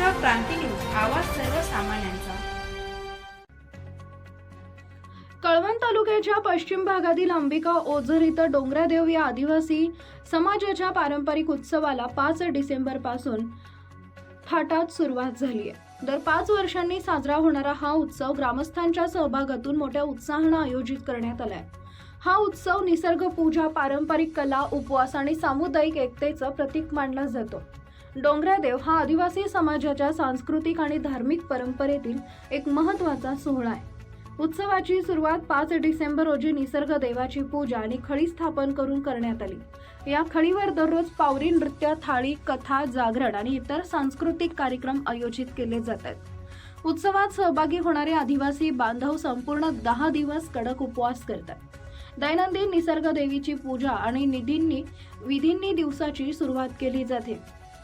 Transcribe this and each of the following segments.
Maharashtra Kranti news आवाज सर्वसामान्यांचा. कळवण तालुक्याच्या पश्चिम भागातील अंबिका ओझर इथं डोंगरादेव या आदिवासी समाजाच्या पारंपरिक उत्सवाला पाच डिसेंबरपासून थाटात सुरुवात झाली आहे. दर पाच वर्षांनी साजरा होणारा हा उत्सव ग्रामस्थांच्या सहभागातून मोठ्या उत्साहानं आयोजित करण्यात आलाय हा उत्सव निसर्ग पूजा पारंपरिक कला उपवास आणि सामुदायिक एकतेचं प्रतीक मानला जातो. डोंगरादेव हा आदिवासी समाजाच्या सांस्कृतिक आणि धार्मिक परंपरेतील एक महत्त्वाचा सोहळा आहे. उत्सवाची सुरुवात पाच डिसेंबर रोजी निसर्ग देवाची पूजा आणि खळी स्थापन करून करण्यात आली. या खळीवर दररोज पावरी नृत्य थाळी कथा जागरण आणि इतर सांस्कृतिक कार्यक्रम आयोजित केले जातात उत्सवात सहभागी होणारे आदिवासी बांधव संपूर्ण दहा दिवस कडक उपवास करतात. दैनंदिन निसर्ग देवीची पूजा आणि निधींनी विधींनी दिवसाची सुरुवात केली जाते.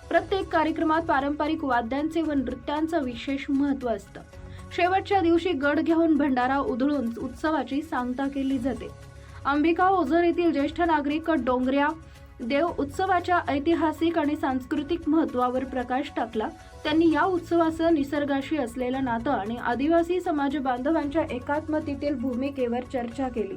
प्रत्येक कार्यक्रमात पारंपरिक वाद्यांचे व नृत्यांचं विशेष महत्त्व असतं. शेवटच्या दिवशी गड घेऊन भंडारा उधळून उत्सवाची सांगता केली जाते. अंबिका ओझर येथील ज्येष्ठ नागरिक डोंगऱ्या देव उत्सवाच्या ऐतिहासिक आणि सांस्कृतिक महत्त्वावर प्रकाश टाकला. त्यांनी या उत्सवाचं निसर्गाशी असलेलं नातं आणि आदिवासी समाज बांधवांच्या एकात्मतेतील भूमिकेवर चर्चा केली.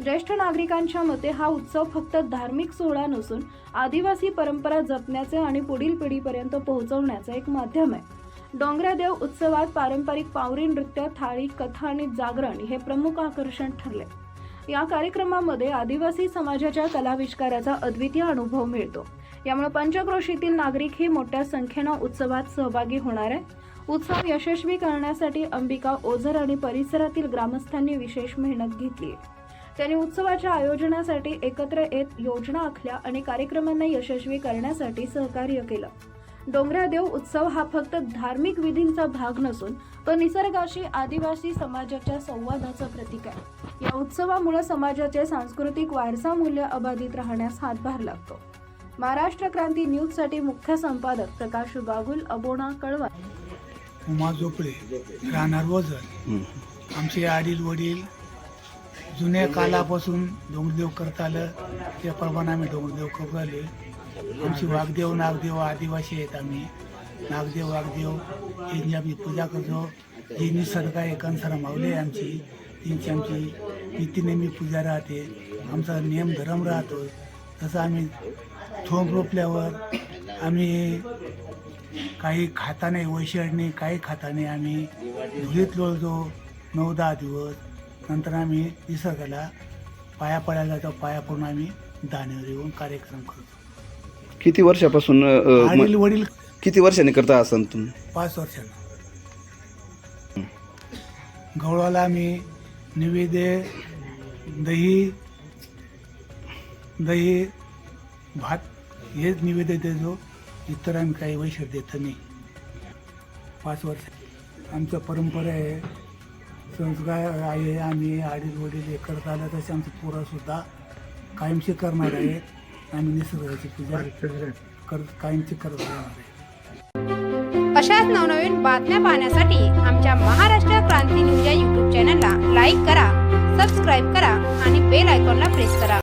ज्येष्ठ नागरिकांच्या मते हा उत्सव फक्त धार्मिक सोहळा नसून आदिवासी परंपरा जपण्याचे आणि पुढील पिढीपर्यंत पोहोचवण्याचं एक माध्यम आहे. डोंगरादेव उत्सवात पारंपरिक पावरी नृत्य थाळी कथा आणि जागरण हे प्रमुख आकर्षण ठरले. या कार्यक्रमामध्ये आदिवासी समाजाच्या कलाविष्काराचा अद्वितीय अनुभव मिळतो. यामुळे पंचक्रोशीतील नागरिक हे मोठ्या संख्येनं उत्सवात सहभागी होणार आहे उत्सव यशस्वी करण्यासाठी अंबिका ओझर आणि परिसरातील ग्रामस्थांनी विशेष मेहनत घेतली आहे. त्यांनी उत्सवाच्या आयोजनासाठी एकत्र येत योजना आखल्या आणि कार्यक्रमांना यशस्वी करण्यासाठी सहकार्य केलं. डोंगरादेव उत्सव हा फक्त धार्मिक विधींचा भाग नसून तो निसर्गाशी आदिवासी समाजाच्या संवादाचं प्रतीक आहे. या उत्सवामुळे समाजाचे सांस्कृतिक वारसा मूल्य अबाधित राहण्यास हातभार लागतो. महाराष्ट्र क्रांती न्यूजसाठी मुख्य संपादक प्रकाश बागुल अबोणा कळवा उमा झोपडे राहणार वजर आमचे आडील वडील जुन्या कालापासून डोंगरदेव करता आलं. त्याप्रमाणे आम्ही डोंगरदेव करू आले आमची वाघदेव नागदेव आदिवासी आहेत आम्ही. नागदेव वाघदेव यांची आम्ही पूजा करतो. जी निसर्ग आहे कंसारा आहे आमची. त्यांची आमची नित्यनेमी पूजा राहते. आमचा नियम धर्म राहतो. तसं आम्ही थोंब रोपल्यावर आम्ही काही खाता नाही वैशाळ नाही काही खाता नाही. आम्ही धुळीत लोळतो नऊ दहा दिवस. नंतर आम्ही निसर्गाला पाया पडायला जातो पाया पडून आम्ही दाण्यावर येऊन कार्यक्रम करतो. किती वर्षापासून अ, म- आडील वडील किती वर्षांनी करता असाल तुम्ही? पाच वर्षांना. गवळाला आम्ही निवेद्य दही दही भात हेच निवेद्य देतो. इतर आम्ही काही वैशिष्ट्य देत नाही. पाच वर्ष आमचं परंपरा आहे संस्कार आहे आम्ही आडील वडील एकत्र करत आलं तसे आमचे पोरंसुद्धा कायमची करणार आहेत. आम्ही निसर्गाची पूजा कर कायमची करत राहणार आहे. अशाच नवनवीन बातम्या पाहण्यासाठी आमच्या महाराष्ट्र क्रांती न्यूज या यूट्यूब चॅनलला लाईक करा सबस्क्राईब करा आणि बेल आयकॉनला प्रेस करा.